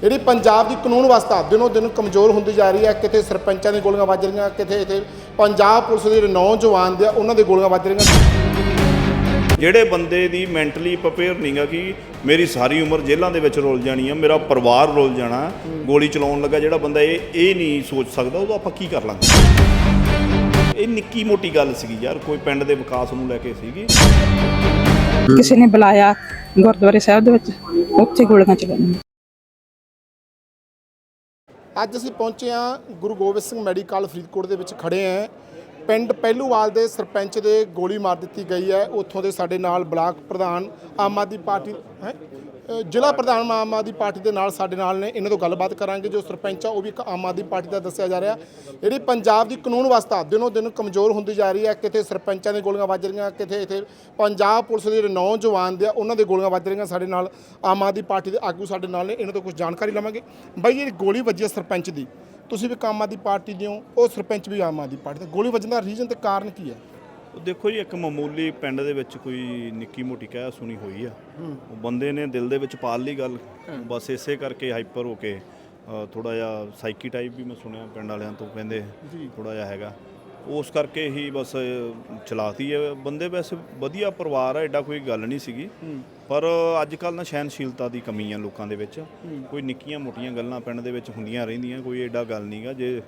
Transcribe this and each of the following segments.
ਜਿਹੜੀ ਪੰਜਾਬ ਦੀ ਕਾਨੂੰਨ ਵਿਵਸਥਾ ਦਿਨੋਂ ਦਿਨ ਕਮਜ਼ੋਰ ਹੁੰਦੀ ਜਾ ਰਹੀ ਹੈ ਕਿਤੇ ਸਰਪੰਚਾਂ ਦੀ ਗੋਲੀਆਂ ਵੱਜ ਰਹੀਆਂ ਕਿਤੇ ਇੱਥੇ ਪੰਜਾਬ ਪੁਲਿਸ ਦੇ ਜਿਹੜੇ ਨੌਜਵਾਨ ਦੇ ਆ, ਉਹਨਾਂ ਦੇ ਗੋਲੀਆਂ ਵੱਜ ਰਹੀਆਂ। ਜਿਹੜੇ ਬੰਦੇ ਦੀ ਮੈਂਟਲੀ ਪ੍ਰਪੇਅਰ ਨਹੀਂਗਾ ਕਿ ਮੇਰੀ ਸਾਰੀ ਉਮਰ ਜੇਲ੍ਹਾਂ ਦੇ ਵਿੱਚ ਰੁਲ ਜਾਣੀ ਆ ਮੇਰਾ ਪਰਿਵਾਰ ਰੁਲ ਜਾਣਾ ਗੋਲੀ ਚਲਾਉਣ ਲੱਗਾ ਜਿਹੜਾ ਬੰਦਾ ਇਹ ਇਹ ਨਹੀਂ ਸੋਚ ਸਕਦਾ ਉਹ ਆਪਾਂ ਕੀ ਕਰ ਲਾਂਗੇ? ਇਹ ਨਿੱਕੀ ਮੋਟੀ ਗੱਲ ਸੀਗੀ ਯਾਰ ਕੋਈ ਪਿੰਡ ਦੇ ਵਿਕਾਸ ਨੂੰ ਲੈ ਕੇ ਸੀਗੀ। ਕਿਸੇ ਨੇ ਬੁਲਾਇਆ ਗੁਰਦੁਆਰੇ ਸਾਹਿਬ ਦੇ ਵਿੱਚ ਉੱਥੇ ਗੋਲੀਆਂ ਚਲਾਈਆਂ ਅੱਜ ਅਸੀਂ ਪਹੁੰਚੇ ਹਾਂ ਗੁਰੂ ਗੋਬਿੰਦ ਸਿੰਘ ਮੈਡੀਕਲ ਫਰੀਦਕੋਟ ਦੇ ਵਿੱਚ ਖੜੇ ਹਾਂ। ਪਿੰਡ ਪਹਿਲੂਵਾਲ ਦੇ ਸਰਪੰਚ ਦੇ ਗੋਲੀ ਮਾਰ ਦਿੱਤੀ ਗਈ ਹੈ। ਉੱਥੋਂ ਦੇ ਸਾਡੇ ਨਾਲ ਬਲਾਕ ਪ੍ਰਧਾਨ ਆਮ ਆਦਮੀ ਪਾਰਟੀ ਹੈ? ਜ਼ਿਲ੍ਹਾ ਪ੍ਰਧਾਨ ਆਮ ਆਦਮੀ ਪਾਰਟੀ ਦੇ ਨਾਲ ਸਾਡੇ ਨਾਲ ਨੇ, ਇਹਨਾਂ ਤੋਂ ਗੱਲਬਾਤ ਕਰਾਂਗੇ। ਜੋ ਸਰਪੰਚ ਆ, ਉਹ ਵੀ ਇੱਕ ਆਮ ਆਦਮੀ ਪਾਰਟੀ ਦਾ ਦੱਸਿਆ ਜਾ ਰਿਹਾ। ਜਿਹੜੀ ਪੰਜਾਬ ਦੀ ਕਾਨੂੰਨ ਵਿਵਸਥਾ ਦਿਨੋਂ ਦਿਨ ਕਮਜ਼ੋਰ ਹੁੰਦੀ ਜਾ ਰਹੀ ਹੈ, ਕਿਤੇ ਸਰਪੰਚਾਂ ਦੀ ਗੋਲੀਆਂ ਵੱਜ ਰਹੀਆਂ, ਕਿਤੇ ਇੱਥੇ ਪੰਜਾਬ ਪੁਲਿਸ ਦੇ ਜਿਹੜੇ ਨੌਜਵਾਨ ਦੇ ਆ, ਉਹਨਾਂ ਦੇ ਗੋਲੀਆਂ ਵੱਜ ਰਹੀਆਂ ਸਾਡੇ ਨਾਲ। ਆਮ ਆਦਮੀ ਪਾਰਟੀ ਦੇ ਆਗੂ ਸਾਡੇ ਨਾਲ ਨੇ, ਇਹਨਾਂ ਤੋਂ ਕੁਝ ਜਾਣਕਾਰੀ ਲਵਾਂਗੇ। ਬਾਈ, ਜਿਹੜੀ ਗੋਲੀ ਵੱਜੀ ਹੈ ਸਰਪੰਚ ਦੀ, ਤੁਸੀਂ ਵੀ ਇੱਕ ਆਮ ਆਦਮੀ ਪਾਰਟੀ ਦੇ ਹੋ, ਉਹ ਸਰਪੰਚ ਵੀ ਆਮ ਆਦਮੀ ਪਾਰਟੀ ਦਾ। ਗੋਲੀ ਵੱਜਣ ਦਾ ਰੀਜ਼ਨ ਤੇ ਕਾਰਨ ਕੀ ਹੈ? ਦੇਖੋ ਜੀ ਇੱਕ ਮਾਮੂਲੀ ਪਿੰਡ ਦੇ ਵਿੱਚ ਕੋਈ ਨਿੱਕੀ ਮੋਟੀ ਕਹਿ ਸੁਣੀ ਹੋਈ ਆ। ਉਹ ਬੰਦੇ ਨੇ ਦਿਲ ਦੇ ਵਿੱਚ ਪਾਲ ਲਈ ਗੱਲ। ਬਸ ਇਸੇ ਕਰਕੇ ਹਾਈਪਰ ਹੋ ਕੇ ਥੋੜਾ ਜਿਹਾ ਸਾਈਕੀ ਟਾਈਪ ਵੀ ਮੈਂ ਸੁਣਿਆ ਪਿੰਡ ਵਾਲਿਆਂ ਤੋਂ ਕਹਿੰਦੇ ਥੋੜਾ ਜਿਹਾ ਹੈਗਾ। ਉਸ ਕਰਕੇ ਹੀ ਬਸ ਚਲਾਤੀ ਹੈ ਬੰਦੇ ਵੈਸੇ ਵਧੀਆ ਪਰਿਵਾਰ ਆ ਐਡਾ ਕੋਈ ਗੱਲ ਨਹੀਂ ਸੀਗੀ। ਪਰ ਅੱਜ ਕੱਲ ਨਾ ਸਹਿਨਸ਼ੀਲਤਾ ਦੀ ਕਮੀ ਆ ਲੋਕਾਂ ਦੇ ਵਿੱਚ। ਕੋਈ ਨਿੱਕੀਆਂ ਮੋਟੀਆਂ ਗੱਲਾਂ ਪਿੰਡ ਦੇ ਵਿੱਚ ਹੁੰਦੀਆਂ ਰਹਿੰਦੀਆਂ ਕੋਈ ਐਡਾ ਗੱਲ ਨਹੀਂਗਾ ਜੇ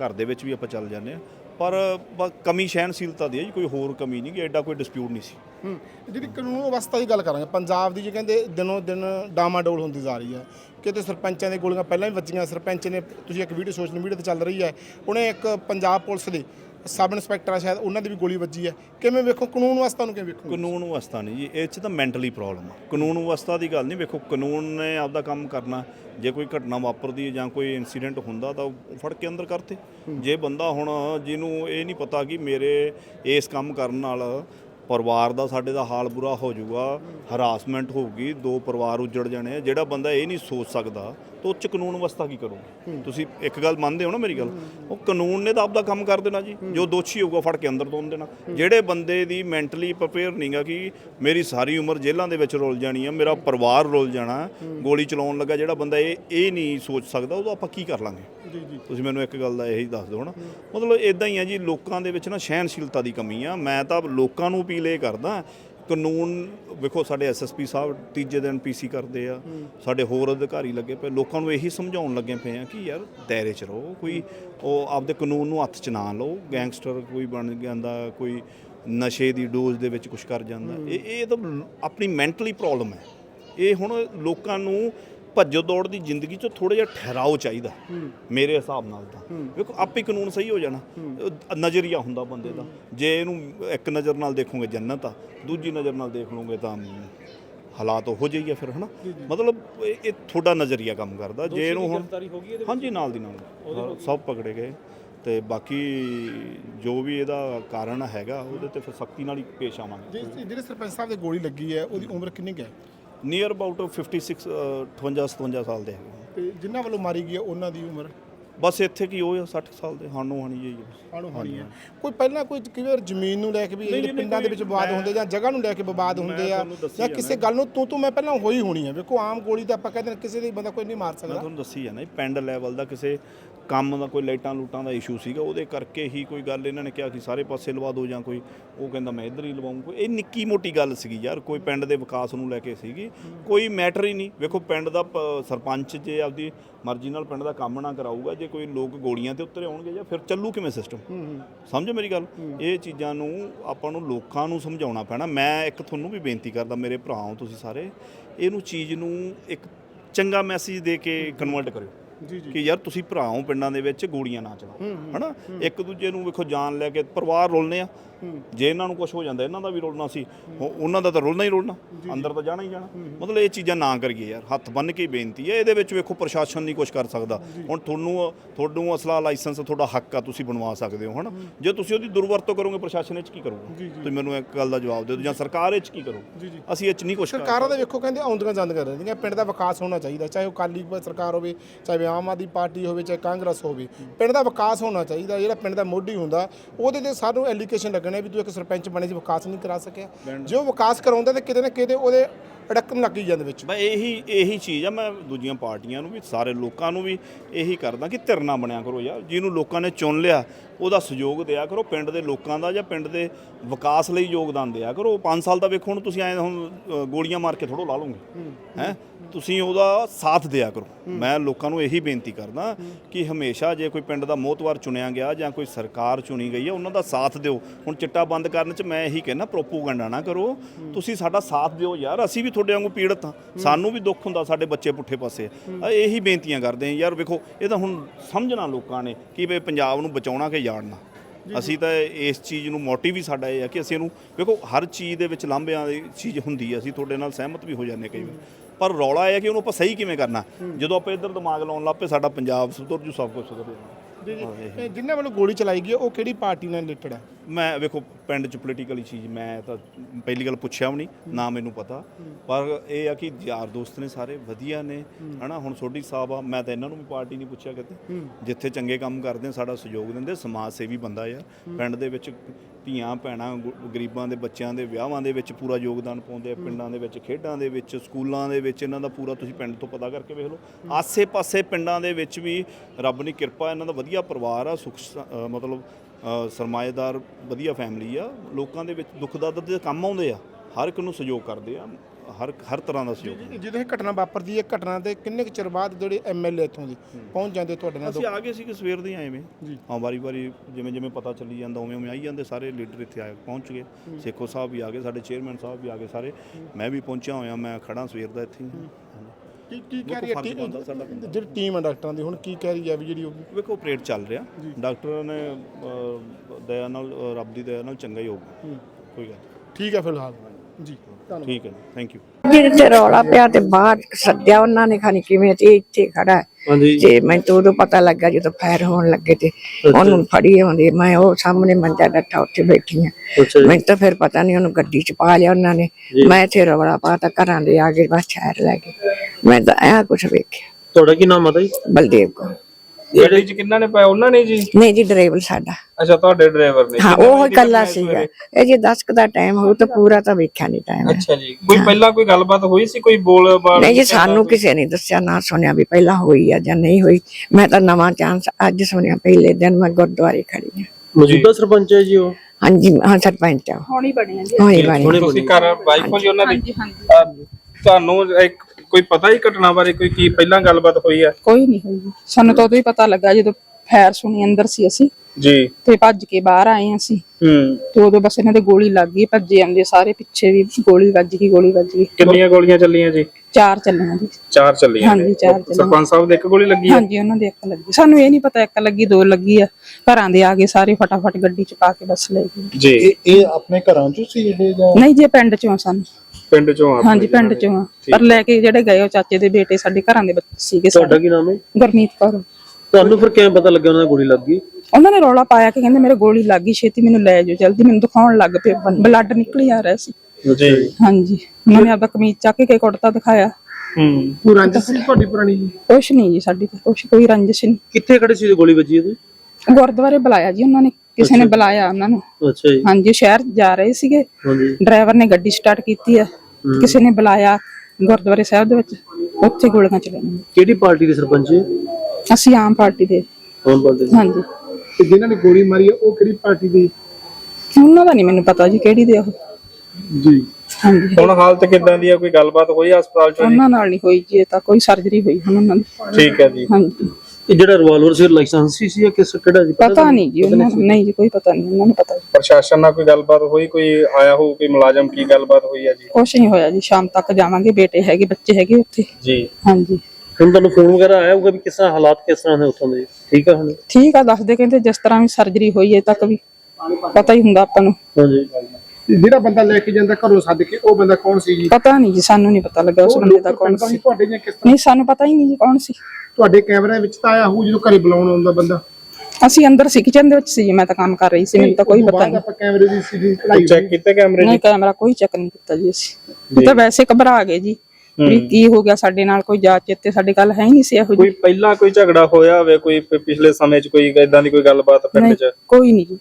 ਘਰ ਦੇ ਵਿੱਚ ਵੀ ਆਪਾਂ ਚੱਲ ਜਾਂਦੇ ਆ ਪਰ ਬ- ਕਮੀ ਸਹਿਣਸ਼ੀਲਤਾ ਦੀ ਹੈ ਜੀ, ਕੋਈ ਹੋਰ ਕਮੀ ਨਹੀਂ ਕਿ ਐਡਾ ਕੋਈ ਡਿਸਪਿਊਟ ਨਹੀਂ ਸੀ। ਹੂੰ, ਜਿਹੜੀ ਕਾਨੂੰਨ ਵਿਵਸਥਾ ਦੀ ਗੱਲ ਕਰਾਂਗੇ, ਪੰਜਾਬ ਦੀ ਜੇ ਕਹਿੰਦੇ ਦਿਨੋਂ ਦਿਨ ਡਾਮਾਡੋਲ ਹੁੰਦੀ ਜਾ ਰਹੀ ਹੈ, ਕਿਤੇ ਸਰਪੰਚਾਂ ਦੇ ਗੋਲੀਆਂ ਪਹਿਲਾਂ ਵੀ ਵੱਜੀਆਂ, ਸਰਪੰਚ ਨੇ, ਤੁਸੀਂ ਇੱਕ ਵੀਡੀਓ ਸੋਸ਼ਲ ਮੀਡੀਆ ਤੇ ਚੱਲ ਰਹੀ ਹੈ, ਉਹਨੇ ਇੱਕ ਪੰਜਾਬ ਪੁਲਿਸ ਦੇ ਸਬ ਇੰਸਪੈਕਟਰ ਆ ਸ਼ਾਇਦ ਉਹਨਾਂ ਦੀ ਵੀ ਗੋਲੀ ਵੱਜੀ ਹੈ। ਕਿਵੇਂ ਵੇਖੋ ਕਾਨੂੰਨ ਵਿਵਸਥਾ ਨੂੰ ਕਿਵੇਂ ਵੇਖੋ ਕਾਨੂੰਨ ਵਿਵਸਥਾ ਨਹੀਂ ਜੀ ਇਹ 'ਚ ਤਾਂ ਮੈਂਟਲੀ ਪ੍ਰੋਬਲਮ ਆ। ਕਾਨੂੰਨ ਵਿਵਸਥਾ ਦੀ ਗੱਲ ਨਹੀਂ ਵੇਖੋ ਕਾਨੂੰਨ ਨੇ ਆਪਦਾ ਕੰਮ ਕਰਨਾ। ਜੇ ਕੋਈ ਘਟਨਾ ਵਾਪਰਦੀ ਹੈ ਜਾਂ ਕੋਈ ਇਨਸੀਡੈਂਟ ਹੁੰਦਾ ਤਾਂ ਉਹ ਫੜ ਕੇ ਅੰਦਰ ਕਰਤੇ। ਜੇ ਬੰਦਾ ਹੁਣ ਜਿਹਨੂੰ ਇਹ ਨਹੀਂ ਪਤਾ ਕਿ ਮੇਰੇ ਇਸ ਕੰਮ ਕਰਨ ਨਾਲ ਪਰਿਵਾਰ ਦਾ ਸਾਡੇ ਦਾ ਹਾਲ ਬੁਰਾ ਹੋ ਜਾਊਗਾ ਹਰਾਸਮੈਂਟ ਹੋਊਗੀ ਦੋ ਪਰਿਵਾਰ ਉਜੜ ਜਾਣੇ ਆ ਜਿਹੜਾ ਬੰਦਾ ਇਹ ਨਹੀਂ ਸੋਚ ਸਕਦਾ ਤਾਂ ਉੱਚ ਕਾਨੂੰਨ ਵਿਵਸਥਾ ਕੀ ਕਰੂਗੀ? ਤੁਸੀਂ ਇੱਕ ਗੱਲ ਮੰਨਦੇ ਹੋ ਨਾ ਮੇਰੀ ਗੱਲ? ਉਹ ਕਾਨੂੰਨ ਨੇ ਤਾਂ ਆਪਦਾ ਕੰਮ ਕਰ ਦੇਣਾ ਜੀ ਜੋ ਦੋਸ਼ੀ ਹੋਊਗਾ ਫੜ ਕੇ ਅੰਦਰ ਤੋਨ ਦੇਣਾ। ਜਿਹੜੇ ਬੰਦੇ ਦੀ ਮੈਂਟਲੀ ਪ੍ਰਪੇਅਰ ਨਹੀਂਗਾ ਕਿ ਮੇਰੀ ਸਾਰੀ ਉਮਰ ਜੇਲ੍ਹਾਂ ਦੇ ਵਿੱਚ ਰੁਲ ਜਾਣੀ ਆ ਮੇਰਾ ਪਰਿਵਾਰ ਰੁਲ ਜਾਣਾ ਗੋਲੀ ਚਲਾਉਣ ਲੱਗਾ ਜਿਹੜਾ ਬੰਦਾ ਇਹ ਇਹ ਨਹੀਂ ਸੋਚ ਸਕਦਾ ਉਹ ਆਪਾਂ ਕੀ ਕਰ ਲਾਂਗੇ? ਜੀ ਜੀ। ਤੁਸੀਂ ਮੈਨੂੰ ਇੱਕ ਗੱਲ ਦਾ ਇਹੀ ਦੱਸ ਦਿਓ ਹਨਾ। ਮਤਲਬ ਇਦਾਂ ਹੀ ਆ ਜੀ ਲੋਕਾਂ ਦੇ ਵਿੱਚ ਨਾ ਸਹਿਨਸ਼ੀਲਤਾ ਦੀ ਕਮੀ ਆ। ਮੈਂ ਤਾਂ ਲੋਕਾਂ ਨੂੰ ਅਪੀਲ ਇਹ ਕਰਦਾ ਕਾਨੂੰਨ ਵੇਖੋ ਸਾਡੇ ਐਸਐਸਪੀ ਸਾਹਿਬ ਤੀਜੇ ਦਿਨ ਪੀਸੀ ਕਰਦੇ ਆ। ਸਾਡੇ ਹੋਰ ਅਧਿਕਾਰੀ ਲੱਗੇ ਪਏ ਲੋਕਾਂ ਨੂੰ ਇਹੀ ਸਮਝਾਉਣ ਲੱਗੇ ਪਏ ਆ ਕਿ ਯਾਰ ਦਾਇਰੇ 'ਚ ਰਹੋ ਕੋਈ ਉਹ ਆਪਦੇ ਕਾਨੂੰਨ ਨੂੰ ਹੱਥ 'ਚ ਨਾ ਲਓ। ਗੈਂਗਸਟਰ ਕੋਈ ਬਣ ਜਾਂਦਾ ਕੋਈ ਨਸ਼ੇ ਦੀ ਡੋਜ਼ ਦੇ ਵਿੱਚ ਕੁਝ ਕਰ ਜਾਂਦਾ। ਇਹ ਇਹ ਤਾਂ ਆਪਣੀ ਮੈਂਟਲੀ ਪ੍ਰੋਬਲਮ ਹੈ। ਇਹ ਹੁਣ ਲੋਕਾਂ ਨੂੰ ਭੱਜੋ ਦੌੜ ਦੀ ਜ਼ਿੰਦਗੀ 'ਚ ਥੋੜਾ ਜਿਹਾ ਠਹਿਰਾਓ ਚਾਹੀਦਾ। ਮੇਰੇ ਹਿਸਾਬ ਨਾਲ ਤਾਂ। ਵੇਖੋ ਆਪੇ ਕਾਨੂੰਨ ਸਹੀ ਹੋ ਜਾਣਾ। ਨਜ਼ਰੀਆ ਹੁੰਦਾ ਬੰਦੇ ਦਾ। ਜੇ ਇਹਨੂੰ ਇੱਕ ਨਜ਼ਰ ਨਾਲ ਦੇਖੋਗੇ ਜੰਨਤ ਆ ਦੂਜੀ ਨਜ਼ਰ ਨਾਲ ਦੇਖ ਲਓਗੇ ਤਾਂ ਹਾਲਾਤ ਹੋ ਜਾਈਏ ਫਿਰ ਹਨਾ? ਮਤਲਬ ਇਹ ਤੁਹਾਡਾ ਨਜ਼ਰੀਆ ਕੰਮ ਕਰਦਾ। ਜੇ ਇਹਨੂੰ ਹੁਣ ਹਾਂਜੀ ਨਾਲ ਦੀ ਨਾਲ। ਸਭ ਪਕੜੇ ਗਏ। ਤੇ ਬਾਕੀ ਜੋ ਵੀ ਇਹਦਾ ਕਾਰਨ ਹੈਗਾ ਉਹਦੇ ਤੇ ਫਿਰ ਸਖਤੀ ਨਾਲ ਹੀ ਪੇਸ਼ ਆਵਾਂਗੇ। ਜੀ ਜਿਹੜੇ ਸਰਪੰਚ ਸਾਹਿਬ ਦੇ ਗੋਲੀ ਲੱਗੀ ਹੈ ਉਹਦੀ ਉਮਰ ਕਿੰਨੀ ਹੈ? ਨੀਅਰ ਅਬਾਊਟ 56 ਅਹ, 58 57 ਸਾਲ ਦੇ ਹੈਗੇ। ਤੇ ਜਿਨ੍ਹਾਂ ਵੱਲੋਂ ਮਾਰੀ ਗਈ ਹੈ ਉਹਨਾਂ ਦੀ ਉਮਰ? ਬਸ ਇੱਥੇ ਕੀ ਹੋਇਆ 60 ਸਾਲ ਦੇ ਹਾਨੋ ਹਾਨੀ ਜੀ ਹਾਣੋ ਹਾਣੀ ਹੈ। ਕੋਈ ਪਹਿਲਾਂ ਕੋਈ ਵਾਰ ਜ਼ਮੀਨ ਨੂੰ ਲੈ ਕੇ ਵੀ ਪਿੰਡਾਂ ਦੇ ਵਿੱਚ ਵਿਵਾਦ ਹੁੰਦੇ ਜਾਂ ਜਗ੍ਹਾ ਨੂੰ ਲੈ ਕੇ ਵਿਵਾਦ ਹੁੰਦੇ ਆ ਜਾਂ ਕਿਸੇ ਗੱਲ ਨੂੰ ਤੂੰ ਤੂੰ ਮੈਂ ਪਹਿਲਾਂ ਹੋਈ ਹੋਣੀ ਹੈ। ਵੇਖੋ ਆਮ ਗੋਲੀ ਤਾਂ ਆਪਾਂ ਕਹਿੰਦੇ ਨੇ ਕਿਸੇ ਦੀ ਬੰਦਾ ਕੋਈ ਨਹੀਂ ਮਾਰ ਮੈਂ ਸਕਦਾ ਤੁਹਾਨੂੰ ਦੱਸੀ ਜਾਣਾ ਜੀ ਪਿੰਡ ਲੈਵਲ ਦਾ ਕਿਸੇ ਕੰਮ ਦਾ ਕੋਈ ਲਾਈਟਾਂ ਲੂਟਾਂ ਦਾ ਇਸ਼ੂ ਸੀਗਾ ਉਹਦੇ ਕਰਕੇ ਹੀ ਕੋਈ ਗੱਲ ਇਹਨਾਂ ਨੇ ਕਿਹਾ ਕਿ ਸਾਰੇ ਪਾਸੇ ਲਵਾ ਦਿਓ ਜਾਂ ਕੋਈ ਉਹ ਕਹਿੰਦਾ ਮੈਂ ਇੱਧਰ ਹੀ ਲਵਾਉਂ ਕੋਈ ਇਹ ਨਿੱਕੀ ਮੋਟੀ ਗੱਲ ਸੀਗੀ ਯਾਰ ਕੋਈ ਪਿੰਡ ਦੇ ਵਿਕਾਸ ਨੂੰ ਲੈ ਕੇ ਸੀਗੀ ਕੋਈ ਮੈਟਰ ਹੀ ਨਹੀਂ। ਵੇਖੋ ਪਿੰਡ ਦਾ ਸਰਪੰਚ ਜੇ ਆਪਦੀ ਮਰਜ਼ੀ ਨਾਲ ਪਿੰਡ ਦਾ ਕੰਮ ਨਾ ਕਰਾਊਗਾ ਜੇ ਕੋਈ ਲੋਕ ਗੋਲੀਆਂ ਤੇ ਉੱਤਰੇ ਆਉਣਗੇ ਜਾਂ ਫਿਰ ਚੱਲੂ ਕਿਵੇਂ ਸਿਸਟਮ ਸਮਝੋ ਮੇਰੀ ਗੱਲ? ਇਹ ਚੀਜ਼ਾਂ ਨੂੰ ਆਪਾਂ ਨੂੰ ਲੋਕਾਂ ਨੂੰ ਸਮਝਾਉਣਾ ਪੈਣਾ। ਮੈਂ ਇੱਕ ਤੁਹਾਨੂੰ ਵੀ ਬੇਨਤੀ ਕਰਦਾ ਮੇਰੇ ਭਰਾ ਹੋ ਤੁਸੀਂ ਸਾਰੇ ਇਹਨੂੰ ਚੀਜ਼ ਨੂੰ ਇੱਕ ਚੰਗਾ ਮੈਸੇਜ ਦੇ ਕੇ ਕਨਵਰਟ ਕਰਿਓ। ਕਿ ਯਾਰ ਤੁਸੀਂ ਭਰਾ ਹੋ ਪਿੰਡਾਂ ਦੇ ਵਿੱਚ ਗੋਲੀਆਂ ਨਾ ਚਲਾਓ ਹਨਾ? ਇੱਕ ਦੂਜੇ ਨੂੰ ਵੇਖੋ ਜਾਨ ਲੈ ਕੇ ਪਰਿਵਾਰ ਰੁਲਨੇ ਆ। ਜੇ ਇਹਨਾਂ ਨੂੰ ਕੁਝ ਹੋ ਜਾਂਦਾ ਇਹਨਾਂ ਦਾ ਵੀ ਰੁਲਣਾ ਸੀ। ਉਹ- ਉਹਨਾਂ ਦਾ ਤਾਂ ਰੁਲਣਾ ਹੀ ਰੁਲਣਾ। ਅੰਦਰ ਤਾਂ ਜਾਣਾ ਹੀ ਜਾਣਾ। ਮਤਲਬ ਇਹ ਚੀਜ਼ਾਂ ਨਾ ਕਰੀਏ ਯਾਰ। ਹੱਥ ਬੰਨ ਕੇ ਬੇਨਤੀ ਹੈ। ਇਹਦੇ ਵਿੱਚ ਵੇਖੋ ਪ੍ਰਸ਼ਾਸਨ ਨਹੀਂ ਕੁਝ ਕਰ ਸਕਦਾ। ਹੁਣ ਤੁਹਾਨੂੰ ਤੁਹਾਨੂੰ ਅਸਲਾ ਲਾਇਸੈਂਸ ਤੁਹਾਡਾ ਹੱਕ ਆ ਤੁਸੀਂ ਬਣਵਾ ਸਕਦੇ ਹੋ ਹਨਾ? ਜੇ ਤੁਸੀਂ ਉਹਦੀ ਦੁਰਵਰਤੋਂ ਕਰੋਗੇ ਪ੍ਰਸ਼ਾਸਨ ਇਹ 'ਚ ਕੀ ਕਰੂਗਾ? ਤੁਸੀਂ ਮੈਨੂੰ ਇੱਕ ਗੱਲ ਦਾ ਜਵਾਬ ਦੇ ਦਿਓ ਜਾਂ ਸਰਕਾਰ ਇਹ 'ਚ ਕੀ ਕਰੂ ਅਸੀਂ ਇਹ 'ਚ ਨਹੀਂ ਕੁਝ ਕਰ ਸਰਕਾਰਾਂ ਦੇ ਵੇਖੋ ਕਹਿੰਦੇ ਆਉਂਦੀਆਂ ਜਾਂਦੀਆਂ ਰਹਿੰਦੀਆਂ। ਪਿੰਡ ਦਾ ਵਿਕਾਸ ਹੋਣਾ ਚਾਹੀਦਾ ਚਾਹੇ ਉਹ ਕਾਲੀ ਸਰਕਾਰ ਹੋਵੇ ਚਾਹੇ ਆਮ ਆਦਮੀ ਪਾਰਟੀ ਹੋਵੇ ਚਾਹੇ ਕਾਂਗਰਸ ਹੋਵੇ ਪਿੰਡ ਦਾ ਵਿਕਾਸ ਹੋਣਾ ਚਾਹੀਦਾ ਜਿਹੜਾ ਪਿੰਡ ਦਾ ਮੋਢੀ ਹੁੰਦਾ ਉਹਦੇ ਤੇ ਸਾਨੂੰ ਐਲੀਗੇਸ਼ਨ ਲੱਗਣੇ ਵੀ ਤੂੰ ਇੱਕ ਸਰਪੰਚ ਬਣੇ ਜੀ ਵਿਕਾਸ ਨਹੀਂ ਕਰਾ ਸਕਿਆ। ਜੇ ਉਹ ਵਿਕਾਸ ਕਰਾਉਂਦਾ ਤੇ ਕਿਤੇ ਨਾ ਕਿਤੇ ਉਹਦੇ ਅੜਕਣ ਲੱਗੀ ਜਾਂਦੇ ਵਿੱਚ। ਮੈਂ ਇਹੀ ਇਹੀ ਚੀਜ਼ ਆ ਮੈਂ ਦੂਜੀਆਂ ਪਾਰਟੀਆਂ ਨੂੰ ਵੀ ਸਾਰੇ ਲੋਕਾਂ ਨੂੰ ਵੀ ਇਹੀ ਕਰਦਾ ਕਿ ਧਿਰ ਨਾ ਬਣਿਆ ਕਰੋ ਯਾਰ। ਜਿਹਨੂੰ ਲੋਕਾਂ ਨੇ ਚੁਣ ਲਿਆ ਉਹਦਾ ਸਹਿਯੋਗ ਦਿਆ ਕਰੋ ਪਿੰਡ ਦੇ ਲੋਕਾਂ ਦਾ ਜਾਂ ਪਿੰਡ ਦੇ ਵਿਕਾਸ ਲਈ ਯੋਗਦਾਨ ਦਿਆ ਕਰੋ। 5 ਸਾਲ ਦਾ ਵੇਖੋ ਹੁਣ ਤੁਸੀਂ ਐ ਹੁਣ ਅ, ਗੋਲੀਆਂ ਮਾਰ ਕੇ ਥੋੜੋ ਲਾ ਲਓਗੇ। ਹੈ। ਤੁਸੀਂ ਉਹਦਾ ਸਾਥ ਦਿਆ ਕਰੋ। ਮੈਂ ਲੋਕਾਂ ਨੂੰ ਇਹੀ ਬੇਨਤੀ ਕਰਦਾ ਕਿ ਹਮੇਸ਼ਾ ਜੇ ਕੋਈ ਪਿੰਡ ਦਾ ਮੋਹਤਵਾਰ ਚੁਣਿਆ ਗਿਆ ਜਾਂ ਕੋਈ ਸਰਕਾਰ ਚੁਣੀ ਗਈ ਹੈ ਉਹਨਾਂ ਦਾ ਸਾਥ ਦਿਓ। ਹੁਣ ਚਿੱਟਾ ਬੰਦ ਕਰਨ ਚ ਮੈਂ ਇਹੀ ਕਹਿਣਾ ਪ੍ਰੋਪੋਗੈਂਡਾ ਨਾ ਕਰੋ। ਤੁਸੀਂ ਸਾਡਾ ਸਾਥ ਦਿਓ ਯਾਰ। ਅਸੀਂ ਵੀ ਤੁਹਾਡੇ ਵਾਂਗੂ ਪੀੜਤ ਹਾਂ। ਸਾਨੂੰ ਵੀ ਦੁੱਖ ਹੁੰਦਾ ਸਾਡੇ ਬੱਚੇ ਪੁੱਠੇ ਪਾਸੇ ਆ। ਇਹੀ ਬੇਨਤੀਆਂ ਕਰਦੇ ਹਾਂ ਯਾਰ ਵੇਖੋ ਇਹ ਤਾਂ ਹੁਣ ਸਮਝਣਾ ਲੋਕਾਂ ਨੇ ਕਿ ਵੀ ਪੰਜਾਬ ਨੂੰ ਬਚਾਉਣਾ ਕਿ ਜਾੜਨਾ। ਅਸੀਂ ਤਾਂ ਇਸ ਚੀਜ਼ ਨੂੰ ਮੋਟਿਵ ਹੀ ਸਾਡਾ ਇਹ ਹੈ ਕਿ ਅਸੀਂ ਇਹਨੂੰ ਵੇਖੋ ਹਰ ਚੀਜ਼ ਦੇ ਵਿੱਚ ਲਾਂਭਿਆਂ ਦੀ ਚੀਜ਼ ਹੁੰਦੀ ਹੈ ਅਸੀਂ ਤੁਹਾਡੇ ਨਾਲ ਸਹਿਮਤ ਵੀ ਹੋ ਜਾਂਦੇ ਕਈ ਵਾਰ। ਪਰ ਰੌਲਾ ਇਹ ਹੈ ਕਿ ਉਹਨੂੰ ਆਪਾਂ ਸਹੀ ਕਿਵੇਂ ਕਰਨਾ। ਜਦੋਂ ਆਪਾਂ ਇੱਧਰ ਦਿਮਾਗ ਲਾਉਣ ਲੱਗ ਪਏ ਸਾਡਾ ਪੰਜਾਬ ਸੁਧਰ ਜੂ ਸਭ ਕੁਝ ਸੁਧਰ ਜਾਣਾ। ਜੀ ਜੀ। ਇਹ। ਜਿਨ੍ਹਾਂ ਵੱਲੋਂ ਗੋਲੀ ਚਲਾਈ ਗਈ ਉਹ ਕਿਹੜੀ ਪਾਰਟੀ ਨਾਲ ਰਿਲੇਟਡ ਹੈ ਮੈਂ ਵੇਖੋ ਪਿੰਡ 'ਚ ਪੋਲੀਟੀਕਲੀ ਚੀਜ਼ ਮੈਂ ਤਾਂ ਪਹਿਲੀ ਗੱਲ ਪੁੱਛਿਆ ਵੀ ਨਹੀਂ ਨਾ ਮੈਨੂੰ ਪਤਾ। ਪਰ ਇਹ ਆ ਕਿ ਯਾਰ ਦੋਸਤ ਨੇ ਸਾਰੇ ਵਧੀਆ ਨੇ ਹਨਾ? ਹੁਣ ਸੋਢੀ ਸਾਹਿਬ ਆ ਮੈਂ ਤਾਂ ਇਹਨਾਂ ਨੂੰ ਵੀ ਪਾਰਟੀ ਨਹੀਂ ਪੁੱਛਿਆ ਕਿਤੇ। ਜਿੱਥੇ ਚੰਗੇ ਕੰਮ ਕਰਦੇ ਆ, ਸਾਡਾ ਸਹਿਯੋਗ ਦਿੰਦੇ ਸਮਾਜ ਸੇਵੀ ਬੰਦਾ ਆ। ਪਿੰਡ ਦੇ ਵਿੱਚ ਧੀਆਂ ਭੈਣਾਂ ਗੁ- ਗਰੀਬਾਂ ਦੇ ਬੱਚਿਆਂ ਦੇ ਵਿਆਹਾਂ ਦੇ ਵਿੱਚ ਪੂਰਾ ਯੋਗਦਾਨ ਪਾਉਂਦੇ ਆ ਪਿੰਡਾਂ ਦੇ ਵਿੱਚ ਖੇਡਾਂ ਦੇ ਵਿੱਚ ਸਕੂਲਾਂ ਦੇ ਵਿੱਚ ਇਹਨਾਂ ਦਾ ਪੂਰਾ ਤੁਸੀਂ ਪਿੰਡ ਤੋਂ ਪਤਾ ਕਰਕੇ ਵੇਖ ਲਓ। ਆਸੇ-ਪਾਸੇ ਪਿੰਡਾਂ ਦੇ ਵਿੱਚ ਵੀ ਰੱਬ ਦੀ ਕਿਰਪਾ ਇਹਨਾਂ ਦਾ ਵਧੀਆ ਪਰਿਵਾਰ ਆ ਸੁਖ ਮਤਲਬ ਸਰਮਾਏਦਾਰ ਵਧੀਆ ਫੈਮਿਲੀ ਆ। ਲੋਕਾਂ ਦੇ ਵਿੱਚ ਦੁੱਖ ਦਰਦ ਦੇ ਕੰਮ ਆਉਂਦੇ ਆ। ਹਰ ਇੱਕ ਨੂੰ ਸਹਿਯੋਗ ਕਰਦੇ ਆ। ਹਰ ਹਰ ਤਰ੍ਹਾਂ ਦਾ ਸਹਿਯੋਗ ਜਦੋਂ ਇਹ ਘਟਨਾ ਵਾਪਰਦੀ ਹੈ ਘਟਨਾ ਦੇ ਕਿੰਨੇ ਕੁ ਚਿਰ ਬਾਅਦ ਜਿਹੜੇ ਐਮਐਲਏ ਇੱਥੋਂ ਦੇ ਪਹੁੰਚ ਜਾਂਦੇ ਤੁਹਾਡੇ ਨਾਲ? ਅਸੀਂ ਆ ਗਏ ਸੀ ਕਿ ਸਵੇਰ ਦੇ ਆਏ ਵੇ। ਹਾਂ ਵਾਰੀ ਵਾਰੀ ਜਿਵੇਂ ਜਿਵੇਂ ਪਤਾ ਚੱਲੀ ਜਾਂਦਾ ਉਵੇਂ ਉਵੇਂ ਆਈ ਜਾਂਦੇ ਸਾਰੇ ਲੀਡਰ ਇੱਥੇ ਆਏ ਪਹੁੰਚ ਗਏ। ਸੇਖੋ ਸਾਹਿਬ ਵੀ ਆ ਗਏ ਸਾਡੇ ਚੇਅਰਮੈਨ ਸਾਹਿਬ ਵੀ ਆ ਗਏ ਸਾਰੇ। ਮੈਂ ਵੀ ਪਹੁੰਚਿਆ ਹੋਇਆ ਮੈਂ ਖੜਾ ਸਵੇਰ ਦਾ ਇੱਥੇ। ਕੀ ਕੀ ਕਹਿ ਰਹੀ ਹੈ? ਟੀਮ ਜਿਹੜੀ ਟੀਮ ਹੈ ਡਾਕਟਰਾਂ ਦੀ ਹੁਣ ਕੀ ਕਹਿ ਰਹੀ ਹੈ ਵੀ ਜਿਹੜੀ ਉਹ ਵੇਖੋ ਆਪਰੇਟ ਚੱਲ ਰਿਹਾ। ਡਾਕਟਰ ਨੇ ਦਇਆ ਨਾਲ ਰੱਬ ਦੀ ਦਇਆ ਨਾਲ ਚੰਗਾ ਹੀ ਹੋਊਗਾ। ਕੋਈ ਗੱਲ ਨਹੀਂ। ਠੀਕ ਹੈ ਫਿਲਹਾਲ। ਜੀ ਧੰਨਵਾਦ। ਠੀਕ ਹੈ ਥੈਂਕ ਯੂ ਜਿਹਦੇ ਤੇ ਰੌਲਾ ਪਿਆ ਤੇ ਬਾਹਰ ਸੱਦਿਆ ਉਹਨਾਂ ਨੇ ਖਾਣੀ ਕਿਵੇਂ ਤੇ ਇੱਥੇ ਖੜਾ ਹੈ। ਤੇ ਮੈਨੂੰ ਤਾਂ ਉਦੋਂ ਪਤਾ ਲੱਗਾ ਜਦੋਂ ਫਾਇਰ ਹੋਣ ਲੱਗੇ ਤੇ ਉਹਨੂੰ ਫੜੀ ਆਉਂਦੀ ਮੈਂ ਉਹ ਸਾਹਮਣੇ ਮੰਜਾ ਡੱਠਾ ਉੱਥੇ ਬੈਠੀ ਆ ਮੈਨੂੰ ਤਾਂ ਫਿਰ ਪਤਾ ਨਹੀਂ ਉਹਨੂੰ ਗੱਡੀ 'ਚ ਪਾ ਲਿਆ ਉਹਨਾਂ ਨੇ। ਮੈਂ ਇੱਥੇ ਰੌਲਾ ਪਾਤਾ ਘਰਾਂ ਦੇ ਆ ਕੇ ਬਸ ਸ਼ਹਿਰ ਲੈ ਗਏ। ਮੈਂ ਤਾਂ ਇਹ ਕੁਛ ਵੇਖਿਆ। ਤੁਹਾਡਾ ਕੀ ਨਾਮ ਹੈ ਜੀ ਬਲਦੇਵ ਕੋ ਗੱਡੀ ਚ ਕਿੰਨਾ ਨੇ ਪਾਇਆ? ਉਹਨਾਂ ਨੇ ਜੀ? ਨਹੀਂ ਜੀ ਡਰਾਈਵਰ ਸਾਡਾ। ਅੱਛਾ ਤੁਹਾਡੇ ਡਰਾਈਵਰ ਨੇ। ਹਾਂ ਉਹ ਇਕੱਲਾ ਸੀਗਾ। ਇਹ ਜੇ 10 ਕੁ ਦਾ ਟਾਈਮ ਹੋ ਤਾਂ ਪੂਰਾ ਤਾਂ ਵੇਖਿਆ ਨਹੀਂ ਟਾਈਮ ਅੱਛਾ ਜੀ। ਕੋਈ ਪਹਿਲਾਂ ਕੋਈ ਗੱਲਬਾਤ ਹੋਈ ਸੀ? ਕੋਈ ਬੋਲ ਬਾਲ ਨਹੀਂ ਜੀ ਸਾਨੂੰ ਕਿਸੇ ਨੇ ਦੱਸਿਆ ਨਾ ਸੁਣਿਆ ਵੀ ਪਹਿਲਾਂ ਹੋਈ ਆ ਜਾਂ ਨਹੀਂ ਹੋਈ। ਮੈਂ ਤਾਂ ਨਵਾਂ ਚਾਂਸ ਅੱਜ ਸੁਣਿਆ ਪਹਿਲੇ ਦਿਨ ਮੈਂ ਗੁਰਦੁਆਰੇ ਖੜੀ ਹਾਂ ਮੌਜੂਦਾ ਸਰਪੰਚ ਹੈ ਜੀ ਉਹ? ਹਾਂਜੀ ਹਾਂ ਸਰਪੰਚ ਆ ਹੋਣੀ ਬਣੀ ਹੈ ਜੀ। ਹੋਈ ਬਣੀ। ਤੁਸੀਂ ਘਰ ਵਾਈਫ ਹੋ ਜੀ ਉਹਨਾਂ ਦੀ? ਹਾਂਜੀ ਹਾਂਜੀ। ਤੁਹਾਨੂੰ ਇੱਕ ਕੋਈ ਪਤਾ ਹੀ ਘਟਨਾ ਬਾਰੇ ਕੋਈ ਕੀ ਪਹਿਲਾਂ ਗੱਲਬਾਤ ਹੋਈ ਹੈ? ਕੋਈ ਨਹੀਂ ਹੋਈ। ਜੀ। ਸਾਨੂੰ ਤਾਂ ਉਦੋਂ ਹੀ ਪਤਾ ਲੱਗਾ ਜਦੋਂ ਫੈਰ ਸੁਣੀ ਅੰਦਰ ਸੀ ਅਸੀਂ। ਜੀ। ਤੇ ਭੱਜ ਕੇ ਬਾਹਰ ਆਏ ਅਸੀਂ। ਹੂੰ। ਤੇ ਉਦੋਂ ਬਸ ਇਹਨਾਂ ਦੇ ਗੋਲੀ ਲੱਗ ਗਈ ਭੱਜੇ ਆਉਂਦੇ ਸਾਰੇ ਪਿੱਛੇ ਵੀ ਗੋਲੀ ਵੱਜ ਗਈ ਗੋਲੀ ਵੱਜ ਗਈ। ਕਿੰਨੀਆਂ ਗੋਲੀਆਂ ਚੱਲੀਆਂ ਜੀ? ਚਾਰ ਚੱਲੀਆਂ ਜੀ। ਚਾਰ ਚੱਲੀਆਂ ਹਾਂਜੀ, ਨੇ। ਚਾਰ ਚੱਲੀਆਂ। ਸਰਪੰਚ ਸਾਹਿਬ ਦੇ ਇੱਕ ਗੋਲੀ ਲੱਗੀ ਹਾਂਜੀ ਉਹਨਾਂ ਦੇ ਇੱਕ ਲੱਗੀ। ਸਾਨੂੰ ਇਹ ਨਹੀਂ ਪਤਾ ਇੱਕ ਲੱਗੀ ਦੋ ਲੱਗੀ ਆ। ਘਰਾਂ ਦੇ ਆ ਗਏ ਸਾਰੇ ਫਟਾਫਟ ਗੱਡੀ ਚ ਪਾ ਕੇ ਬਸ ਲੈ ਗਏ। ਜੀ। ਇਹ ਆਪਣੇ ਘਰਾਂ ਚੋਂ ਸੀ ਇਹ ਜਾਂ ਨਹੀਂ ਜੀ ਇਹ ਪਿੰਡ ਚੋਂ ਆ ਸਾਨੂੰ। ਪਿੰਡ ਚੋਂ ਆ ਹਾਂਜੀ ਪਿੰਡ ਚੋਂ ਆ। ਪਰ ਲੈ ਕੇ ਜਿਹੜੇ ਗਏ ਉਹ ਚਾਚੇ ਦੇ ਬੇਟੇ ਸਾਡੇ ਘਰਾਂ ਦੇ ਬੱਚੇ ਸੀਗੇ ਤੁਹਾਡਾ ਕੀ ਨਾਮ ਹੈ? ਗੁਰਮੀਤ ਕੌਰ। ਤੁਹਾਨੂੰ ਫਿਰ ਕਿਵੇਂ ਪਤਾ ਲੱਗਿਆ ਉਹਨਾਂ ਦੀ ਗੋਲੀ ਲੱਗ ਗਈ? ਉਹਨਾਂ ਨੇ ਰੌਲਾ ਪਾਇਆ ਕਿ ਕਹਿੰਦੇ ਮੇਰੇ ਗੋਲੀ ਲੱਗ ਗਈ ਛੇਤੀ ਮੈਨੂੰ ਲੈ ਜਾਓ ਜਲਦੀ ਮੈਨੂੰ ਦਿਖਾਉਣ ਲੱਗ ਪਏ ਬਲੱਡ ਨਿਕਲੀ ਆ ਰਿਹਾ ਸੀ। ਜੀ। ਹਾਂਜੀ। ਉਹਨਾਂ ਨੇ ਆਪਦਾ ਕਮੀਜ਼ ਚੱਕ ਕੇ ਕੁੜਤਾ ਦਿਖਾਇਆ। ਹੂੰ। ਕੋਈ ਰੰਜਿਸ਼ ਸੀ ਤੁਹਾਡੀ ਪੁਰਾਣੀ ਜੀ? ਕੁਛ ਨਹੀਂ ਜੀ ਸਾਡੀ ਤਾਂ ਕੁਛ ਕੋਈ ਰੰਜਿਸ਼ ਨਹੀਂ। ਕਿੱਥੇ ਖੜੇ ਸੀ ਜਦੋਂ ਗੋਲੀ ਵੱਜੀ ਇਹਦੇ ਗੁਰਦੁਆਰੇ ਬੁਲਾਇਆ ਜੀ ਉਹਨਾਂ ਨੇ। ਕਿਸੇ ਨੇ ਬੁਲਾਇਆ ਉਹਨਾਂ ਨੂੰ। ਅੱਛਾ ਜੀ। ਹਾਂਜੀ ਸ਼ਹਿਰ ਜਾ ਰਹੇ ਸੀਗੇ। ਹਾਂਜੀ। ਡਰਾਈਵਰ ਨੇ ਗੱਡੀ ਸਟਾਰਟ ਕੀਤੀ ਹੈ। ਕਿਸੇ ਨੇ ਬੁਲਾਇਆ ਗੁਰਦੁਆਰੇ ਸਾਹਿਬ ਦੇ ਵਿੱਚ ਉੱਥੇ ਗੋਲੀਆਂ ਚਲਾਈਆਂ ਕਿਹੜੀ ਪਾਰਟੀ ਦੇ ਸਰਪੰਚ ਅਸੀਂ ਆਮ ਪਾਰਟੀ ਦੇ। ਕੌਣ ਪਾਰਟੀ ਦੇ? ਹਾਂਜੀ। ਤੇ ਜਿਨ੍ਹਾਂ ਨੇ ਗੋਲੀ ਮਾਰੀ ਹੈ ਉਹ ਕਿਹੜੀ ਪਾਰਟੀ ਦੀ? ਉਹਨਾਂ ਦਾ ਨਹੀਂ ਮੈਨੂੰ ਪਤਾ ਜੀ ਕਿਹੜੀ ਦੇ ਉਹ। ਜੀ। ਹਾਂਜੀ। ਹੁਣ ਹਾਲਤ ਕਿਦਾਂ ਦੀ ਹੈ ਕੋਈ ਗੱਲਬਾਤ ਹੋਈ ਹਸਪਤਾਲ ਚੋਂ ਉਹਨਾਂ ਨਾਲ ਨਹੀਂ ਹੋਈ ਜੀ ਇਹ ਤਾਂ ਕੋਈ ਸਰਜਰੀ ਹੋਈ ਹੁਣ ਉਹਨਾਂ ਦੀ। ਠੀਕ ਹੈ ਜੀ। ਹਾਂਜੀ। ਇਹ ਜਿਹੜਾ ਰਿਵਾਲਵਰ ਸੀ ਲਾਇਸੈਂਸੀ ਸੀ ਜਾਂ ਕਿਸ ਕਿਹੜਾ ਸੀ? ਪਤਾ ਨਹੀਂ ਜੀ ਉਹਨਾਂ ਨੂੰ ਨਹੀਂ ਜੀ ਕੋਈ ਪਤਾ ਨਹੀਂ ਉਹਨਾਂ ਨੂੰ ਪਤਾ ਜੀ। ਪ੍ਰਸ਼ਾਸਨ ਨਾਲ ਕੋਈ ਗੱਲਬਾਤ ਹੋਈ ਕੋਈ ਆਇਆ ਹੋ ਕੋਈ ਮੁਲਾਜ਼ਮ ਕੀ ਗੱਲਬਾਤ ਹੋਈ ਹੈ ਜੀ? ਕੁਛ ਨਹੀਂ ਹੋਇਆ ਜੀ ਸ਼ਾਮ ਤੱਕ ਜਾਵਾਂਗੇ ਬੇਟੇ ਹੈਗੇ ਬੱਚੇ ਹੈਗੇ ਉੱਥੇ। ਜੀ। ਹਾਂਜੀ। ਹੁਣ ਤੁਹਾਨੂੰ ਫੋਨ ਵਗੈਰਾ ਆਇਆ ਹੋਊਗਾ ਵੀ ਕਿਸ ਤਰ੍ਹਾਂ ਹਾਲਾਤ ਕਿਸ ਤਰ੍ਹਾਂ ਦੇ ਉੱਥੋਂ ਦੇ? ਠੀਕ ਆ ਹੁਣ? ਠੀਕ ਆ ਦੱਸਦੇ ਕਹਿੰਦੇ ਜਿਸ ਤਰ੍ਹਾਂ ਵੀ ਸਰਜਰੀ ਹੋਈ ਹੈ ਤੱਕ ਵੀ ਪਤਾ ਹੀ ਹੁੰਦਾ ਆਪਾਂ ਨੂੰ। ਹਾਂਜੀ। ਜਿਹੜਾ ਬੰਦਾ ਲੈ ਕੇ ਜਾਂਦਾ ਘਰੋਂ ਸੱਦ ਕੇ ਉਹ ਬੰਦਾ ਕੌਣ ਸੀ ਜੀ? ਪਤਾ ਨਹੀਂ ਜੀ ਸਾਨੂੰ ਨਹੀਂ ਪਤਾ ਲੱਗਾ ਉਸ ਬੰਦੇ ਦਾ ਕੌਣ ਸੀ। ਤੁਹਾਡੇ ਜਾਂ ਕਿਸ ਨਹੀਂ ਸਾਨੂੰ ਪਤਾ ਹੀ ਨਹੀਂ ਜੀ ਕੌਣ ਸੀ। ਤੁਹਾਡੇ ਕੈਮਰੇ ਵਿੱਚ ਤਾਂ ਆਇਆ ਹੋਊ ਜਦੋਂ ਘਰੇ ਬੁਲਾਉਣ ਆਉਂਦਾ ਬੰਦਾ। ਅਸੀਂ ਅੰਦਰ ਸੀ ਕਿਚਨ ਦੇ ਵਿੱਚ ਸੀ ਜੀ, ਮੈਂ ਤਾਂ ਕੰਮ ਕਰ ਰਹੀ ਸੀ ਮੈਨੂੰ ਤਾਂ ਕੋਈ ਪਤਾ ਨਹੀਂ। ਆਪਾਂ ਕੈਮਰੇ ਦੀ ਸੀਡੀ ਕਢਾਈ ਚੈੱਕ ਕੀਤੇ ਕੈਮਰੇ ਨਹੀਂ ਕੈਮਰਾ ਕੋਈ ਚੈੱਕ ਨਹੀਂ ਕੀਤਾ ਜੀ ਅਸੀਂ। ਤਾਂ ਵੈਸੇ ਘਬਰਾ ਗਏ ਜੀ ਵੀ ਕੀ ਹੋ ਗਿਆ ਸਾਡੇ ਨਾਲ ਕੋਈ ਜਾਂਚ ਚੇਤੇ ਸਾਡੀ ਗੱਲ ਹੈ ਹੀ ਨਹੀਂ ਸੀ ਇਹੋ ਕੋਈ ਪਹਿਲਾਂ ਕੋਈ ਝਗੜਾ ਹੋਇਆ ਹੋਵੇ ਕੋਈ ਪ- ਪਿਛਲੇ ਸਮੇਂ 'ਚ ਕੋਈ ਇਦਾਂ ਦੀ ਕੋਈ ਗੱਲਬਾਤ ਪਿੰਡ ਨਹੀਂ 'ਚ? ਕੋਈ ਨਹੀਂ ਜੀ।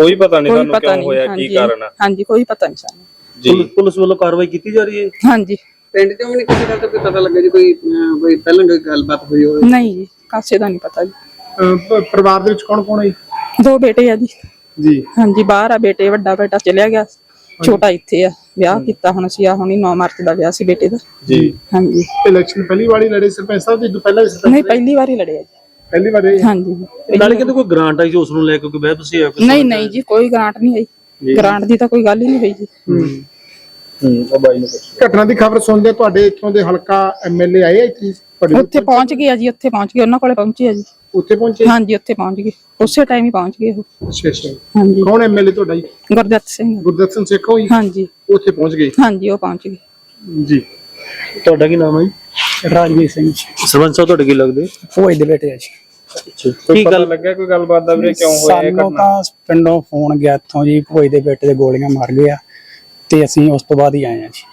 ਕੋਈ ਪਤਾ ਨਹੀਂ ਕੋਈ ਤੁਹਾਨੂੰ ਪਤਾ ਕਿਉਂ ਨਹੀਂ। ਹੋਇਆ ਕੀ ਹਾਂਜੀ ਕਾਰਨ ਆ। ਹਾਂਜੀ ਕੋਈ ਪਤਾ ਨਹੀਂ ਸਾਨੂੰ। ਜੀ। ਪੁਲਿਸ- ਪੁਲਿਸ ਵੱਲੋਂ ਕਾਰਵਾਈ ਕੀਤੀ ਜਾ ਰਹੀ ਹੈ? ਹਾਂਜੀ। ਪਿੰਡ ਚੋਂ ਵੀ ਨਹੀਂ ਕਿਸੇ ਗੱਲ ਤੋਂ ਕੋਈ ਪਤਾ ਲੱਗਾ ਜੀ ਕੋਈ ਅਹ, ਕੋਈ ਪਹਿਲਾਂ ਕੋਈ ਗੱਲਬਾਤ ਹੋਈ ਹੋਵੇ? ਨਹੀਂ ਜੀ ਕਾਸੇ ਦਾ ਨਹੀਂ ਪਤਾ ਜੀ। ਅਹ ਪ- ਪਰਿਵਾਰ ਦੇ ਵਿੱਚ ਕੌਣ ਕੌਣ ਹੈ ਜੀ? ਦੋ ਬੇਟੇ ਆ ਜੀ। ਜੀ। ਹਾਂਜੀ ਬਾਹਰ ਆ ਬੇਟੇ ਵੱਡਾ ਬੇਟਾ ਚਲਿਆ ਗਿਆ। ਛੋਟਾ ਇੱਥੇ ਆ ਵਿਆਹ ਕੀਤਾ ਹੁਣ ਅਸੀਂ ਆ ਹੁਣੀ 9 ਮਾਰਚ ਦਾ ਵਿਆਹ ਸੀ ਬੇਟੇ ਦਾ। ਜੀ। ਹਾਂਜੀ। ਇਲੈਕਸ਼ਨ ਪਹਿਲੀ ਵਾਰੀ ਲੜੇ ਸਰਪੰਚ ਸਾਹਿਬ ਜੀ ਤੋਂ ਪਹਿਲਾਂ ਵੀ ਸਰਪੰਚ ਨਹੀਂ ਪਹਿਲੀ ਵਾਰੀ ਲੜਿਆ ਜੀ। ਪਹਿਲੀ ਵਾਰੀ ਹਾਂਜੀ। ਨਾਲੇ ਕਹਿੰਦੇ ਕੋਈ ਗ੍ਰਾਂਟ ਆਈ ਸੀ ਉਸ ਨੂੰ ਲੈ ਕੇ ਕੋਈ ਬਹਿ ਤੁਸੀਂ ਹੋਇਆ ਕੋਈ ਨਹੀਂ ਨਹੀਂ ਜੀ ਕੋਈ ਗ੍ਰਾਂਟ ਨਹੀਂ ਆਈ ਗ੍ਰਾਂਟ ਦੀ ਤਾਂ ਕੋਈ ਗੱਲ ਹੀ ਨਹੀਂ ਹੋਈ ਜੀ। ਹੂੰ। ਉਹ ਬਾਈ ਨੂੰ ਪੁੱਛ ਘਟਨਾ ਦੀ ਖਬਰ ਸੁਣਦੇ ਤੁਹਾਡੇ ਇੱਥੋਂ ਦੇ ਹਲਕਾ ਐਮਐਲਏ ਆਏ ਆ ਇੱਥੇ? ਤੁਹਾਡੇ ਉੱਥੇ ਪਹੁੰਚ ਗਏ ਆ ਜੀ ਉੱਥੇ ਪਹੁੰਚ ਗਏ ਉਹਨਾਂ ਕੋਲੇ ਪਹੁੰਚੇ ਆ ਜੀ। ਉੱਥੇ ਪਹੁੰਚੇ? ਹਾਂਜੀ ਉੱਥੇ ਪਹੁੰਚ ਗਏ। ਉਸੇ ਟਾਈਮ ਹੀ ਪਹੁੰਚ ਗਏ ਉਹ। ਅੱਛਾ ਅੱਛਾ। ਹਾਂਜੀ। ਕੌਣ ਐਮਐਲਏ ਤੁਹਾਡਾ ਜੀ? ਗੁਰਦੱਤ ਸਿੰਘ। ਗੁਰਦਤ ਸਿੰਘ ਸੇਖੋ ਜੀ? ਹਾਂਜੀ। ਉੱਥੇ ਪਹੁੰਚ ਗਏ? ਹਾਂਜੀ ਉਹ ਪਹੁੰਚ ਗਏ। ਜੀ। ਤੁਹਾਡਾ ਕੀ ਨਾਮ ਹੈ ਰਾਜਵੀਰ ਸਿੰਘ। ਸਰਪੰਚ ਸਾਹਿਬ ਤੁਹਾਡੇ ਕੀ ਲੱਗਦੇ? ਫੌਜ ਦੇ ਬੇਟੇ ਆ ਜੀ। ਕੀ ਗੱਲ ਲੱਗਿਆ ਕੋਈ ਗੱਲਬਾਤ ਦਾ ਵੀਰੇ ਕਿਉਂ ਹੋਇਆ ਇਹ ਸਾਨੂੰ ਘਟਨਾ? ਤਾਂ ਪਿੰਡੋਂ ਫੋਨ ਗਿਆ ਇੱਥੋਂ ਜੀ ਫੌਜ ਦੇ ਬੇਟੇ ਦੇ ਗੋਲੀਆਂ ਮਾਰ ਗਏ ਆ ਤੇ ਅਸੀਂ ਉਸ ਤੋਂ ਬਾਅਦ ਹੀ ਆਏ ਆ ਜੀ।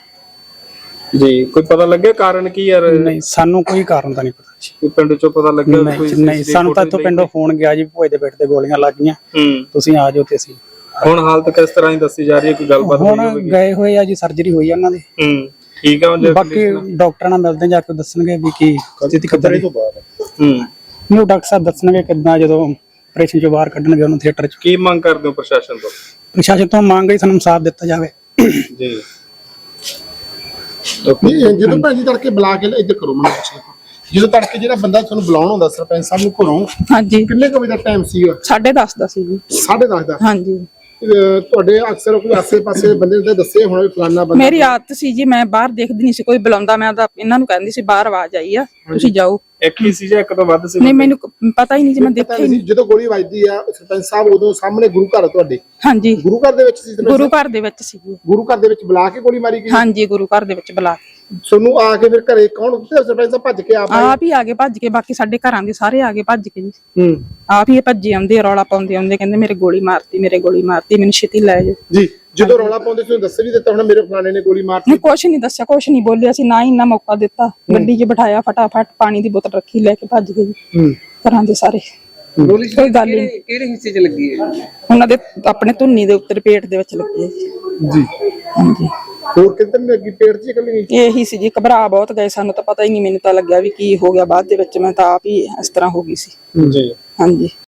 ਜੀ ਕੋਈ ਪਤਾ ਲੱਗਿਆ ਕਾਰਨ ਕੀ ਯਾਰ? ਨਹੀਂ ਸਾਨੂੰ ਕੋਈ ਕਾਰਨ ਤਾਂ ਨਹੀਂ ਪਤਾ ਜੀ। ਕੋਈ ਪਿੰਡ ਚੋਂ ਪਤਾ ਲੱਗਿਆ ਕੋਈ ਨਹੀਂ ਸਾਨੂੰ ਤਾਂ ਇੱਥੋਂ ਪਿੰਡੋਂ ਫੋਨ ਗਿਆ ਜੀ ਫੌਜ ਦੇ ਬੇਟੇ ਦੇ ਗੋਲੀਆਂ ਲੱਗ ਗਈਆਂ। ਹੂੰ। ਤੁਸੀਂ ਆ ਜਾਓ ਤੇ ਅਸੀਂ ਹੁਣ ਹਾਲਤ ਕਿਸ ਤਰ੍ਹਾਂ ਦੀ ਦੱਸੀ ਜਾ ਰਹੀ ਹੈ? ਕੋਈ ਗੱਲਬਾਤ ਹੋਈ ਹੋਵੇਗੀ? ਗਏ ਹੋਏ ਆ ਜੀ ਸਰਜਰੀ ਹੋਈ ਆ ਉਹਨਾਂ ਦੀ। ਹੂੰ। ਠੀਕ ਆ ਜੇ ਬਾਕੀ ਡਾਕਟਰਾਂ ਨਾਲ ਮਿਲਦੇ ਜਾ ਕੇ ਦੱਸਣਗੇ ਵੀ ਕੀ ਸਥਿਤੀ ਕਿੱਦਾਂ ਦੀ। ਹੂੰ। ਨਹੀਂ ਉਹ ਡਾਕਟਰ ਸਾਹਿਬ ਦੱਸਣਗੇ ਕਿੱਦਾਂ ਜਦੋਂ ਆਪਰੇਸ਼ਨ ਚੋਂ ਬਾਹਰ ਕੱਢਣਗੇ ਉਹਨੂੰ ਥੀਏਟਰ ਚ। ਕੀ ਮੰਗ ਕਰਦੇ ਹੋ ਪ੍ਰਸ਼ਾਸਨ ਤੋਂ? ਪ੍ਰਸ਼ਾਸਨ ਤੋਂ ਮੰਗ ਹੈ ਸਾਨੂੰ ਇਨਸਾਫ ਦਿੱਤਾ ਜਾਵੇ। ਜੀ। ਨਹੀਂ ਇਹ ਜਦੋਂ ਭੈਣ ਜੀ ਤੜਕੇ ਬੁਲਾ ਕੇ ਇੱਧਰ ਕਰੋ ਮੈਨੂੰ ਪੁੱਛ ਲਓ। ਜਦੋਂ ਤੜਕੇ ਜਿਹੜਾ ਬੰਦਾ ਤੁਹਾਨੂੰ ਬੁਲਾਉਣ ਹੁੰਦਾ ਸਰਪੰਚ ਸਾਹਿਬ ਨੂੰ ਘਰੋਂ ਹਾਂਜੀ। ਕਿੰਨੇ ਕੁ ਵਜੇ ਦਾ ਟਾਈਮ ਸੀ 10:30 ਦਾ ਸੀ ਜੀ। 10:30 ਦਾ? ਹਾਂਜੀ। ਤੁਹਾਡੇ ਅਕਸਰ ਕੋਈ ਆਸੇ-ਪਾਸੇ ਬੰਦੇ ਨੇ ਦੱਸੇ ਹੋਣਾ ਵੀ ਫਲਾਨਾ ਬੰਦਾ ਮੇਰੀ ਆਦਤ ਸੀ ਜੀ ਮੈਂ ਬਾਹਰ ਦੇਖਦੀ ਨਹੀਂ ਸੀ ਕੋਈ ਬੁਲਾਉਂਦਾ ਮੈਂ ਤਾਂ ਇਹਨਾਂ ਨੂੰ ਕਹਿੰਦੀ ਸੀ ਬਾਹਰ ਆਵਾਜ਼ ਆਈ ਆ ਤੁਸੀਂ ਜਾਓ। ਇੱਕ ਹੀ ਸੀ ਜਾਂ ਇੱਕ ਤੋਂ ਵੱਧ ਸੀ? ਨਹੀਂ ਮੈਨੂੰ ਕ- ਪਤਾ ਹੀ ਨਹੀਂ ਜੀ ਮੈਂ ਦੇਖਿਆ ਹੀ ਨਹੀਂ। ਜਦੋਂ ਗੋਲੀ ਵੱਜਦੀ ਆ ਸਰਪੰਚ ਸਾਹਿਬ ਉਦੋਂ ਸਾਹਮਣੇ ਗੁਰੂ ਘਰ ਆ ਤੁਹਾਡੇ? ਹਾਂਜੀ। ਗੁਰੂ ਘਰ ਦੇ ਵਿੱਚ ਸੀ ਸਰਪੰਚ ਗੁਰੂ ਘਰ ਦੇ ਵਿੱਚ ਸੀ ਜੀ। ਗੁਰੂ ਘਰ ਦੇ ਵਿੱਚ ਬੁਲਾ ਕੇ ਗੋਲੀ ਮਾਰੀ ਗਈ? ਹਾਂਜੀ ਗੁਰੂ ਘਰ ਦੇ ਵਿੱਚ ਬੁਲਾ ਕੇ। ਤੁਹਾਨੂੰ ਆ ਕੇ ਫਿਰ ਘਰੇ ਕੌਣ? ਤੇ ਸਰਪੰਚ ਸਾਹਿਬ ਭੱਜ ਕੇ ਆਪ ਆਏ? ਆਪ ਹੀ ਆਗੇ ਭੱਜ ਕੇ ਬਾਕੀ ਸਾਡੇ ਘਰਾਂ ਦੇ ਸਾਰੇ ਆਗੇ ਭੱਜ ਕੇ ਜੀ। ਹੂੰ। ਆਪ ਹੀ ਇਹ ਭੱਜੇ ਆਉਂਦੇ ਰੌਲਾ ਪਾਉਂਦੇ ਆਉਂਦੇ ਕਹਿੰਦੇ ਮੇਰੇ ਗੋਲੀ ਮਾਰਤੀ ਮੇਰੇ ਗੋਲੀ ਮਾਰਤੀ ਮੈਨੂੰ ਛੇਤੀ ਲੈ ਜਾਓ। ਜੀ। ਜਦੋਂ ਰੌਲਾ ਪਾਉਂਦੇ ਸੀ ਦੱਸ ਵੀ ਦਿੱਤਾ ਹੁਣ ਮੇਰੇ ਫਲਾਣੇ ਨੇ ਗੋਲੀ ਮਾਰਤੀ ਨਹੀਂ ਕੁਛ ਨਹੀਂ ਦੱਸਿਆ ਕੁਛ ਨਹੀਂ ਬੋਲਿਆ ਸੀ ਨਾ ਹੀ ਇੰਨਾ ਮੌਕਾ ਦਿੱਤਾ। ਗੱਡੀ 'ਚ ਬਿਠਾਇਆ ਫਟਾਫਟ ਪਾਣੀ ਦੀ ਬੋਤਲ ਰੱਖੀ ਲੈ ਕੇ ਭੱਜ ਗਏ ਜੀ ਹੂੰ। ਘਰਾਂ ਦੇ ਸਾਰੇ। ਗੋਲੀ ਕੋਈ ਗੱਲ ਨਹੀਂ ਕਿਹੜੇ ਕਿਹੜੇ ਹਿੱਸੇ 'ਚ ਲੱਗੀ ਹੈ? ਉਹਨਾਂ ਦੇ ਆਪਣੇ ਧੁੰਨੀ ਦੇ ਉੱਤੇ ਪੇਟ ਦੇ ਵਿੱਚ ਲੱਗੀ ਹੈ ਜੀ। ਜੀ। ਹਾਂਜੀ। ਹੋਰ ਕਿੱਧਰ ਨੇ ਅੱਗੀ ਪੇਟ 'ਚ ਹੀ ਇਕੱਲੀ ਗਈ ਇਹੀ ਸੀ ਜੀ ਘਬਰਾ ਬਹੁਤ ਗਏ ਸਾਨੂੰ ਤਾਂ ਪਤਾ ਹੀ ਨਹੀਂ ਮੈਨੂੰ ਤਾਂ ਲੱਗਿਆ ਵੀ ਕੀ ਹੋ ਗਿਆ ਬਾਅਦ ਦੇ ਵਿੱਚ ਮੈਂ ਤਾਂ ਆਪ ਹੀ ਇਸ ਤਰ੍ਹਾਂ ਹੋ ਗਈ ਸੀ। ਜੀ। ਹਾਂਜੀ।